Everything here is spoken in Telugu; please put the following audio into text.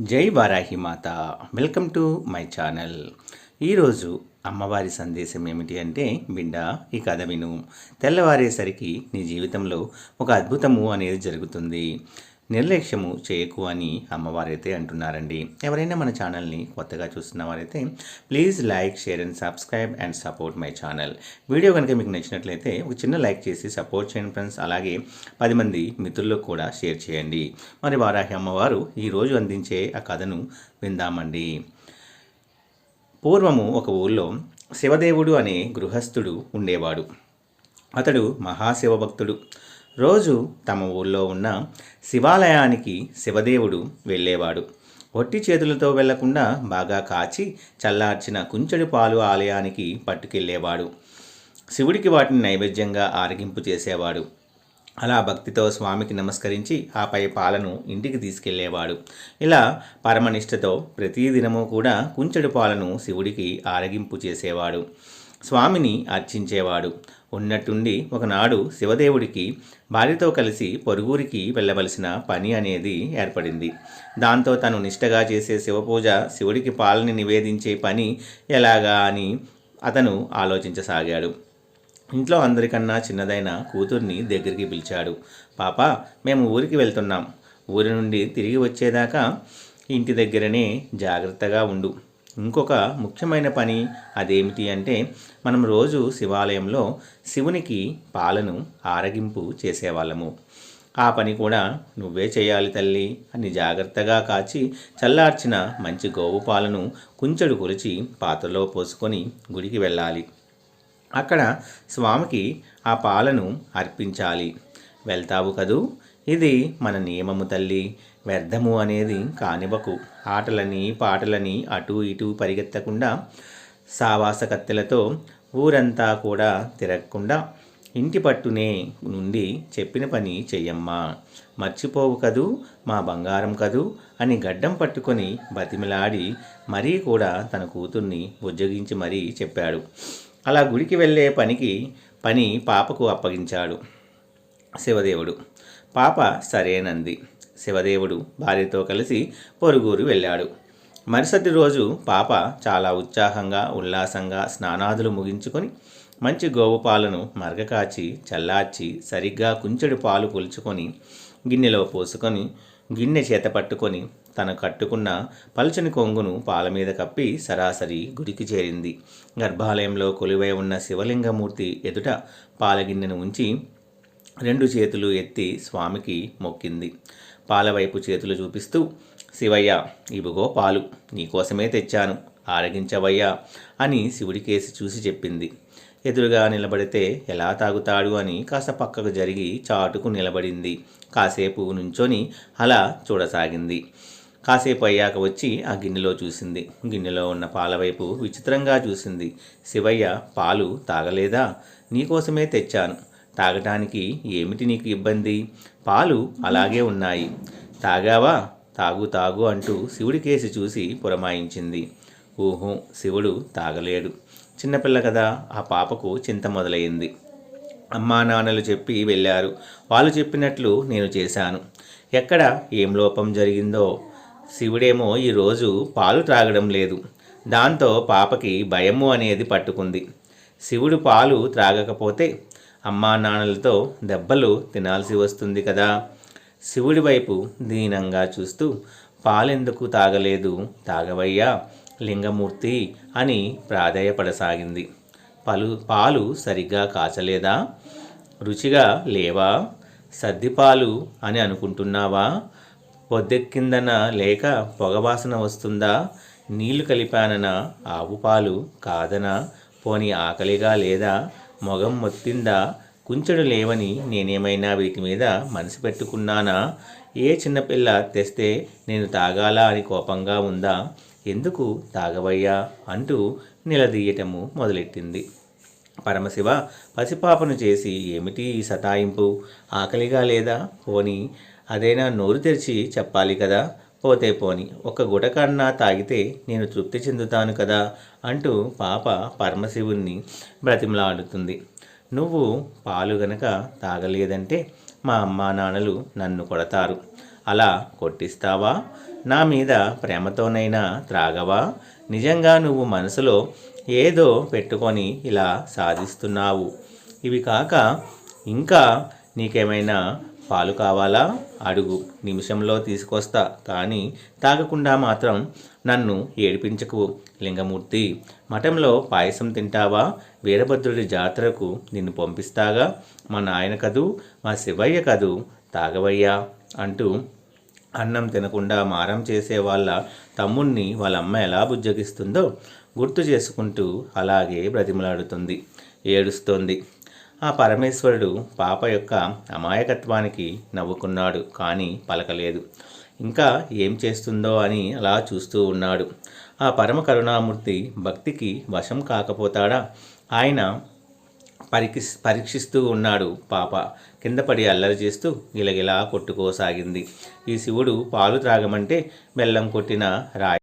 జై వారాహి మాత. Welcome to my channel. ఈరోజు అమ్మవారి సందేశం ఏమిటి అంటే బిడ్డ ఈ కథ విను. తెల్లవారేసరికి నీ జీవితంలో ఒక అద్భుతము అనేది జరుగుతుంది. నిర్లక్ష్యము చేయకు అని అమ్మవారైతే అంటున్నారండి. ఎవరైనా మన ఛానల్ని కొత్తగా చూస్తున్న వారైతే please like share and subscribe and support my channel. Video కనుక మీకు నచ్చినట్లయితే ఒక చిన్న లైక్ చేసి సపోర్ట్ చేయండి ఫ్రెండ్స్. అలాగే పది మంది మిత్రులకు కూడా షేర్ చేయండి. మరి వారాహి అమ్మవారు ఈరోజు అందించే ఆ కథను విందామండి. పూర్వము ఒక ఊళ్ళో శివదేవుడు అనే గృహస్థుడు ఉండేవాడు. అతడు మహాశివభక్తుడు. రోజు తమ ఊళ్ళో ఉన్న శివాలయానికి శివదేవుడు వెళ్ళేవాడు. ఒట్టి చేతులతో వెళ్ళకుండా బాగా కాచి చల్లార్చిన కుంచెడు పాలు ఆలయానికి పట్టుకెళ్ళేవాడు. శివుడికి వాటిని నైవేద్యంగా ఆరగింపు చేసేవాడు. అలా భక్తితో స్వామికి నమస్కరించి ఆపై పాలను ఇంటికి తీసుకెళ్ళేవాడు ఇలా పరమనిష్టతో ప్రతిదినము కూడా కుంచెడు పాలను శివుడికి ఆరగింపు చేసేవాడు. స్వామిని అర్చించేవాడు. ఉన్నట్టుండి ఒకనాడు శివదేవుడికి భార్యతో కలిసి పొరుగురికి వెళ్ళవలసిన పని అనేది ఏర్పడింది. దాంతో తను నిష్టగా చేసే శివపూజ శివుడికి పాలని నివేదించే పని ఎలాగా అని అతను ఆలోచించసాగాడు. ఇంట్లో అందరికన్నా చిన్నదైన కూతుర్ని దగ్గరికి పిలిచాడు. పాప మేము ఊరికి వెళ్తున్నాం. ఊరి నుండి తిరిగి వచ్చేదాకా ఇంటి దగ్గరనే జాగ్రత్తగా ఉండు. ఇంకొక ముఖ్యమైన పని అదేమిటి అంటే మనం రోజు శివాలయంలో శివునికి పాలను ఆరగింపు చేసేవాళ్ళము. ఆ పని కూడా నువ్వే చేయాలి తల్లి అని జాగ్రత్తగా కాచి చల్లార్చిన మంచి గోవు పాలను కుంచెడు కొలిచి పాత్రలో పోసుకొని గుడికి వెళ్ళాలి. అక్కడ స్వామికి ఆ పాలను అర్పించాలి. వెళ్తావు కదూ? ఇది మన నియమము తల్లి. వ్యర్థము అనేది కానివ్వకు. ఆటలని పాటలని అటు ఇటు పరిగెత్తకుండా సావాస కత్తెలతో ఊరంతా కూడా తిరగకుండా ఇంటి పట్టునే నుండి చెప్పిన పని చెయ్యమ్మా. మర్చిపోవు కదూ మా బంగారం కదూ అని గడ్డం పట్టుకొని బతిమిలాడి మరీ కూడా తన కూతుర్ని ఉజ్జగించి మరీ చెప్పాడు. అలా గుడికి వెళ్ళే పనికి పని పాపకు అప్పగించాడు శివదేవుడు. పాప సరేనంది. శివదేవుడు భార్యతో కలిసి పొరుగురు వెళ్ళాడు. మరుసటి రోజు పాప చాలా ఉత్సాహంగా ఉల్లాసంగా స్నానాదులు ముగించుకొని మంచి గోవు పాలను మరగకాచి చల్లార్చి సరిగ్గా కుంచెడు పాలు పులుచుకొని గిన్నెలో పోసుకొని గిన్నె చేత పట్టుకొని తను కట్టుకున్న పలుచని కొంగును పాల మీద కప్పి సరాసరి గుడికి చేరింది. గర్భాలయంలో కొలువై ఉన్న శివలింగమూర్తి ఎదుట పాలగిన్నెను ఉంచి రెండు చేతులు ఎత్తి స్వామికి మొక్కింది. పాలవైపు చేతులు చూపిస్తూ శివయ్య ఇవిగో పాలు. నీకోసమే తెచ్చాను. ఆరగించవయ్యా అని శివుడికేసి చూసి చెప్పింది. ఎదురుగా నిలబడితే ఎలా తాగుతాడు? అని కాస్త పక్కకు జరిగి చాటుకు నిలబడింది. కాసేపు నుంచొని అలా చూడసాగింది. కాసేపు అయ్యాక వచ్చి ఆ గిన్నెలో చూసింది. గిన్నెలో ఉన్న పాల వైపు విచిత్రంగా చూసింది. శివయ్య పాలు తాగలేదా? నీకోసమే తెచ్చాను. తాగటానికి ఏమిటి నీకు ఇబ్బంది? పాలు అలాగే ఉన్నాయి. తాగావా? తాగు తాగు అంటూ శివుడి కేసి చూసి పురమాయించింది. ఊహు శివుడు తాగలేడు. చిన్నపిల్ల కదా ఆ పాపకు చింత మొదలైంది. అమ్మా నాన్నలు చెప్పి వెళ్ళారు. వాళ్ళు చెప్పినట్లు నేను చేశాను. ఎక్కడ ఏం లోపం జరిగిందో? శివుడేమో ఈరోజు పాలు త్రాగడం లేదు. దాంతో పాపకి భయము అనేది పట్టుకుంది. శివుడు పాలు త్రాగకపోతే అమ్మా నాన్నలతో దెబ్బలు తినాల్సి వస్తుంది కదా. శివుడి వైపు దీనంగా చూస్తూ పాలెందుకు తాగలేదు? తాగవయ్యా లింగమూర్తి అని ప్రాధేయపడసాగింది. పలు పాలు సరిగ్గా కాచలేదా? రుచిగా లేవా? సర్దిపాలు అని అనుకుంటున్నావా? పొద్దెక్కిందన లేక పొగవాసన వస్తుందా? నీళ్ళు కలిపానన ఆవు పాలు కాదనా? పోని ఆకలిగా లేదా? మొగం మొత్తిందా కుంచెడు లేవని నేనేమైనా వీటి మీద మనసు పెట్టుకున్నానా? ఏ చిన్నపిల్ల తెస్తే నేను తాగాలా అని కోపంగా ఉందా? ఎందుకు తాగవయ్యా? అంటూ నిలదీయటము మొదలెట్టింది. పరమశివ పసిపాపను చేసి ఏమిటి ఈ సతాయింపు? ఆకలిగా లేదా? పోని అదైనా నోరు తెరిచి చెప్పాలి కదా? పోతే పోని ఒక గుటకన్నా తాగితే నేను తృప్తి చెందుతాను కదా అంటూ పాప పరమశివుణ్ణి బ్రతిమలాడుతుంది. నువ్వు పాలు గనక తాగలేదంటే మా అమ్మా నాన్నలు నన్ను కొడతారు. అలా కొట్టిస్తావా? నా మీద ప్రేమతోనైనా త్రాగవా? నిజంగా నువ్వు మనసులో ఏదో పెట్టుకొని ఇలా సాధిస్తున్నావు. ఇవి కాక ఇంకా నీకేమైనా పాలు కావాలా? అడుగు. నిమిషంలో తీసుకొస్తా. కానీ తాగకుండా మాత్రం నన్ను ఏడిపించకు లింగమూర్తి. మఠంలో పాయసం తింటావా? వీరభద్రుడి జాతరకు నిన్ను పంపిస్తాగా. మా నాయన కదూ? మా శివయ్య కదూ? తాగవయ్యా అంటూ అన్నం తినకుండా మారం చేసే వాళ్ళ తమ్ముణ్ణి వాళ్ళ అమ్మ ఎలా బుజ్జగిస్తుందో గుర్తు చేసుకుంటూ అలాగే బ్రతిమలాడుతుంది. ఏడుస్తోంది. ఆ పరమేశ్వరుడు పాప యొక్క అమాయకత్వానికి నవ్వుకున్నాడు కానీ పలకలేదు. ఇంకా ఏం చేస్తుందో అని అలా చూస్తూ ఉన్నాడు. ఆ పరమ కరుణామూర్తి భక్తికి వశం కాకపోతాడా? ఆయన పరీక్ష పరీక్షిస్తూ ఉన్నాడు పాప. కింద పడి అల్లరి చేస్తూ గిలగిలా కొట్టుకోసాగింది. ఈ శివుడు పాలు త్రాగమంటే బెల్లం కొట్టిన రాయి